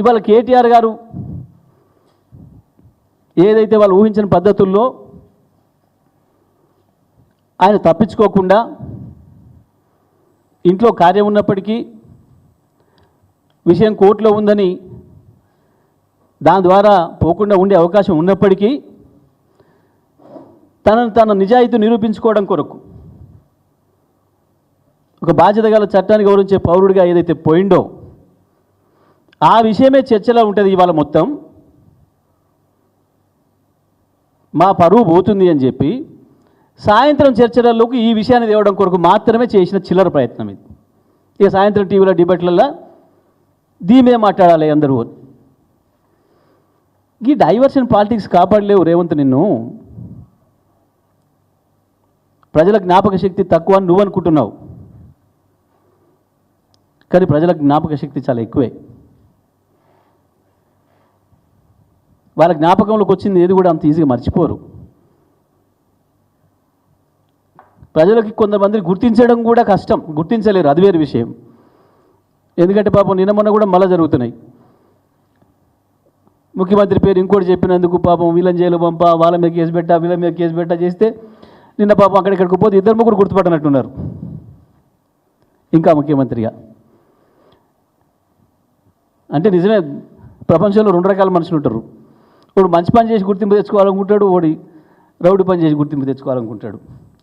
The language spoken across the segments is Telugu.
ఇవాళ కేటీఆర్ గారు ఏదైతే వాళ్ళు ఊహించిన పద్ధతుల్లో ఆయన తప్పించుకోకుండా ఇంట్లో కార్యం ఉన్నప్పటికీ విషయం కోర్టులో ఉందని దాని ద్వారా పోకుండా ఉండే అవకాశం ఉన్నప్పటికీ తనను తన నిజాయితీ నిరూపించుకోవడం కొరకు ఒక బాధ్యత గల చట్టాన్ని గౌరవించే పౌరుడిగా ఏదైతే పోయిండో ఆ విషయమే చర్చలో ఉంటుంది ఇవాళ మొత్తం. మా పరువు పోతుంది అని చెప్పి సాయంత్రం చర్చలలోకి ఈ విషయాన్ని తేవడం కొరకు మాత్రమే చేసిన చిల్లర ప్రయత్నం ఇది. ఇక సాయంత్రం టీవీలో డిబేట్లలో దీమే మాట్లాడాలి అందరూ. ఈ డైవర్షన్ పాలిటిక్స్ కాపాడలేవు రేవంత్ నిన్ను. ప్రజల జ్ఞాపక శక్తి తక్కువ అని నువ్వు అనుకుంటున్నావు. కానీ ప్రజల జ్ఞాపక శక్తి చాలా ఎక్కువే. వాళ్ళ జ్ఞాపకంలోకి వచ్చింది ఏది కూడా అంత ఈజీగా మర్చిపోరు. ప్రజలకి కొంతమంది గుర్తించడం కూడా కష్టం. గుర్తించలేరు అది వేరు విషయం. ఎందుకంటే పాపం నిన్న మొన్న కూడా మళ్ళా జరుగుతున్నాయి. ముఖ్యమంత్రి పేరు ఇంకోటి చెప్పినందుకు పాపం వీళ్ళని జైలు పంప వాళ్ళ మీద కేసు పెట్టా వీళ్ళ మీద కేసు పెట్టా చేస్తే నిన్న పాపం అక్కడిక్కడికి పోతే ఇద్దరు ముగ్గురు గుర్తుపట్టనట్టున్నారు. ఇంకా ముఖ్యమంత్రిగా. అంటే నిజమే ప్రపంచంలో రెండు రకాల మనుషులు ఉంటారు వాడు మంచి పని చేసి గుర్తింపు తెచ్చుకోవాలనుకుంటాడు వాడి రౌడీ పని చేసి గుర్తింపు తెచ్చుకోవాలనుకుంటాడు.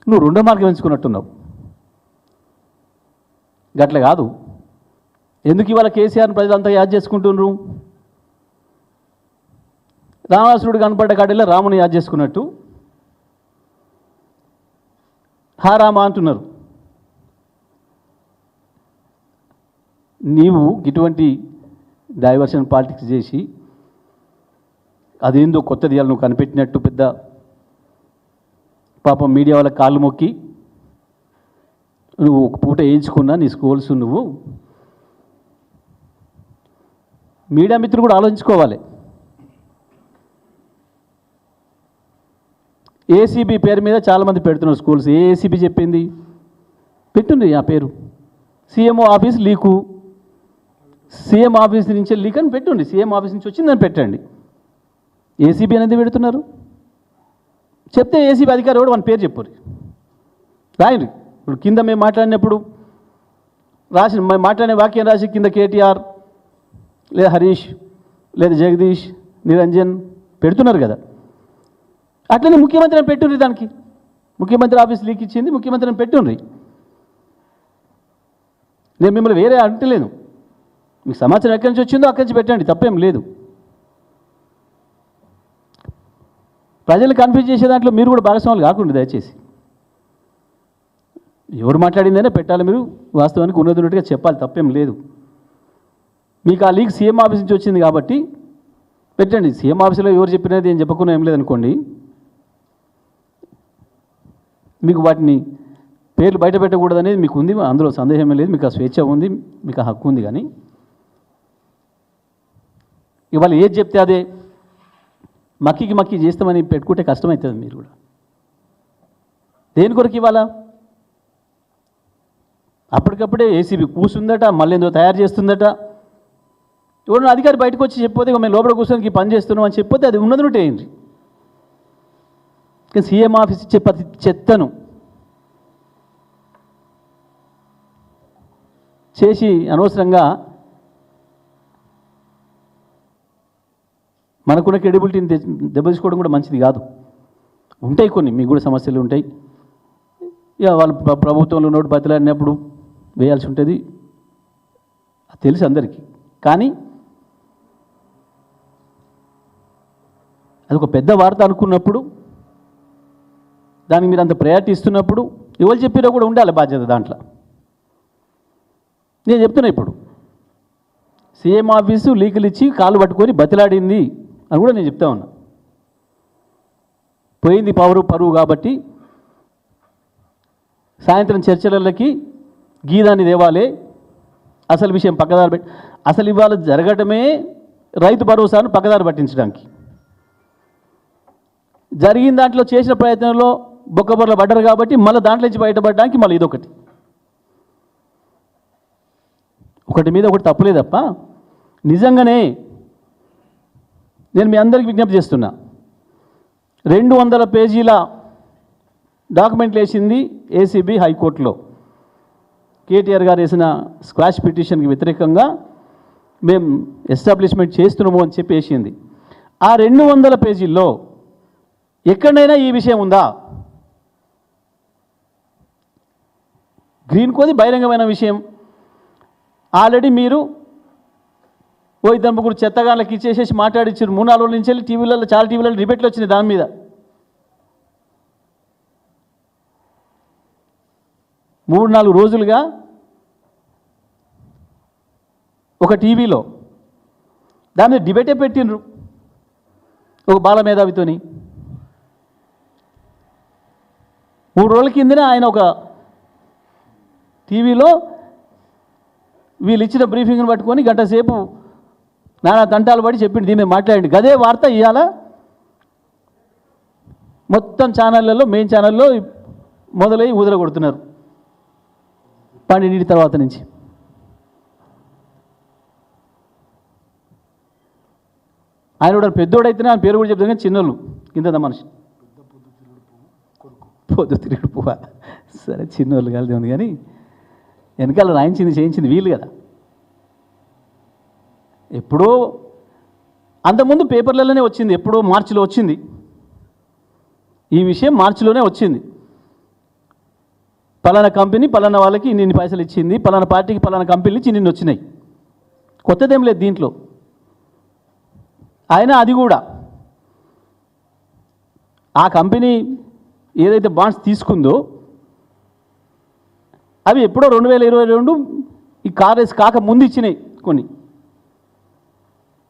నువ్వు రెండో మార్గం ఎంచుకున్నట్టున్నావు. గట్ల కాదు. ఎందుకు ఇవాళ కేసీఆర్ని ప్రజలంతా యాద్ చేసుకుంటున్నారు? రావణాసురుడు కనపడ్డ కాడిలో రాముని యాద్ చేసుకున్నట్టు. హా రామ అంటున్నారు. నీవు ఇటువంటి డైవర్షన్ పాలిటిక్స్ చేసి అదేందో కొత్తది ఇవాళ నువ్వు కనిపెట్టినట్టు పెద్ద పాపం మీడియా వాళ్ళ కాళ్ళు మొక్కి నువ్వు ఒక పూట వేయించుకున్నా నీ స్కూల్స్ నువ్వు మీడియా మిత్రులు కూడా ఆలోచించుకోవాలి. ఏసీబీ పేరు మీద చాలామంది పెడుతున్నారు స్కూల్స్. ఏ ఏసీబీ చెప్పింది. పెట్టుంది ఆ పేరు. CMO office leak. CM office నుంచి లీక్ అని పెట్టుండి సీఎం ఆఫీస్ నుంచి వచ్చిందని పెట్టండి. ఏసీబీ అనేది పెడుతున్నారు. చెప్తే ఏసీబీ అధికారి కూడా మన పేరు చెప్పరు. రాయండి. ఇప్పుడు కింద మేము మాట్లాడినప్పుడు రాసిన మాట్లాడిన వాక్యం రాసి కింద కేటీఆర్ లేదా హరీష్ లేదా జగదీష్ నిరంజన్ పెడుతున్నారు కదా. అట్లనే ముఖ్యమంత్రిని పెట్టుండ్రి దానికి. ముఖ్యమంత్రి ఆఫీస్ లీక్ ఇచ్చింది ముఖ్యమంత్రిని పెట్టుండ్రి. నేను మిమ్మల్ని వేరే అంటలేను. మీకు సమాచారం ఎక్కడి నుంచి వచ్చిందో అక్కడి నుంచి పెట్టండి తప్పేం లేదు. ప్రజలు కన్ఫ్యూజ్ చేసే దాంట్లో మీరు కూడా భాగస్వాములు కాకుండా దయచేసి. ఎవరు మాట్లాడిందనే పెట్టాలి మీరు వాస్తవానికి ఉన్నది ఉన్నట్టుగా చెప్పాలి తప్పేం లేదు. మీకు ఆ లీక్ సీఎం ఆఫీస్ నుంచి వచ్చింది కాబట్టి పెట్టండి. సీఎం ఆఫీసులో ఎవరు చెప్పినది ఏం చెప్పకుండా ఏం లేదనుకోండి. మీకు వాటిని పేర్లు బయట పెట్టకూడదు అనేది మీకు ఉంది అందులో సందేహమే లేదు మీకు ఆ స్వేచ్ఛ ఉంది మీకు ఆ హక్కు ఉంది కానీ. ఇవాళ ఏది చెప్తే అదే. మక్కికి మక్కి చేస్తామని పెట్టుకుంటే కష్టమవుతుంది మీరు కూడా. దేని కొరకు ఇవాళ అప్పటికప్పుడే ఏసీబీ కూసుందట మళ్ళీ ఏందో తయారు చేస్తుందట. ఎవరైనా అధికారి బయటకు వచ్చి చెప్పితే మేము లోపల కూర్చొని పని చేస్తున్నాం అని చెప్పితే అది ఉన్నది ఉంటే ఏంటి కానీ సీఎం ఆఫీస్ ఇచ్చే ప్రతి చెత్తను చేసి అనవసరంగా మనకున్న క్రెడిబిలిటీని దెబ్బతీసుకోవడం కూడా మంచిది కాదు. ఉంటాయి కొన్ని మీకు కూడా సమస్యలు ఉంటాయి. ఇక వాళ్ళు ప్రభుత్వంలో నోటు బతిలాడినప్పుడు వేయాల్సి ఉంటుంది. అది తెలుసు అందరికీ. కానీ అది ఒక పెద్ద వార్త అనుకున్నప్పుడు దానికి మీరు అంత ప్రయారిటీ ఇస్తున్నప్పుడు ఎవరు చెప్పినా కూడా ఉండాలి బాధ్యత దాంట్లో. నేను చెప్తున్నా ఇప్పుడు. సీఎం ఆఫీసు లీకులు ఇచ్చి కాలు పట్టుకొని బతిలాడింది అని కూడా నేను చెప్తా ఉన్నా. పోయింది పవరు పరువు కాబట్టి సాయంత్రం చర్చలకి గీదాన్ని దేవాలే అసలు విషయం పక్కదారి పెట్టి అసలు ఇవాళ జరగటమే రైతు భరోసాను పక్కదారి పట్టించడానికి. జరిగిన దాంట్లో చేసిన ప్రయత్నంలో బొక్కబొర్ల పడ్డారు కాబట్టి మళ్ళీ దాంట్లో నుంచి బయటపడడానికి మళ్ళీ ఇదొకటి. ఒకటి మీద ఒకటి తప్పలేదప్ప నిజంగానే నేను మీ అందరికి విజ్ఞప్తి చేస్తున్నా. రెండు వందల పేజీల డాక్యుమెంట్లు వేసింది ఏసీబీ హైకోర్టులో. కేటీఆర్ గారు వేసిన స్క్వాష్ పిటిషన్కి వ్యతిరేకంగా మేము ఎస్టాబ్లిష్మెంట్ చేస్తున్నాము అని చెప్పి వేసింది. ఆ రెండు వందల పేజీల్లో ఎక్కడైనా ఈ విషయం ఉందా? గ్రీన్ కోది బహిరంగమైన విషయం. ఆల్రెడీ మీరు ఓ ఇద్దరు ముగ్గురు చెత్తగాళ్ళకి ఇచ్చేసేసి మాట్లాడిచ్చారు. మూడు నాలుగు రోజుల నుంచి వెళ్ళి టీవీలలో చాలా టీవీలలో డిబేట్లు వచ్చినాయి దాని మీద. మూడు నాలుగు రోజులుగా ఒక టీవీలో దాని మీద డిబేటే పెట్టిండ్రు. ఒక బాల మేధావితోని. మూడు రోజుల కిందనే ఆయన ఒక టీవీలో వీళ్ళు ఇచ్చిన బ్రీఫింగ్ని పట్టుకొని గంట సేపు నానా తంటాలు పడి చెప్పింది దీని మీద మాట్లాడండి. గదే వార్త ఇవాళ మొత్తం ఛానళ్ళల్లో మెయిన్ ఛానల్లో మొదలై ఊదర కొడుతున్నారు పన్నెండింటి తర్వాత నుంచి. ఆయన కూడా పెద్దోడైతేనే ఆయన పేరు కూడా చెప్తాను కానీ చిన్నోళ్ళు కింద మనిషి. పొద్దు తిరుగుడు పువ్వ? సరే చిన్నోళ్ళు కలిసి ఉంది కానీ వెనకాల రాయించింది చేయించింది వీలు కదా. ఎప్పుడో అంతకుముందు పేపర్లలోనే వచ్చింది ఎప్పుడో మార్చిలో వచ్చింది. ఈ విషయం మార్చిలోనే వచ్చింది. పలానా కంపెనీ పలానా వాళ్ళకి ఇన్ని పైసలు ఇచ్చింది పలానా పార్టీకి పలానా కంపెనీలు ఇచ్చి వచ్చినాయి. కొత్తదేం లేదు దీంట్లో. అయినా అది కూడా. ఆ కంపెనీ ఏదైతే బాండ్స్ తీసుకుందో అవి ఎప్పుడో రెండు వేల ఇరవై రెండు ఈ కార్ రేస్ కాక ముందు ఇచ్చినాయి కొన్ని.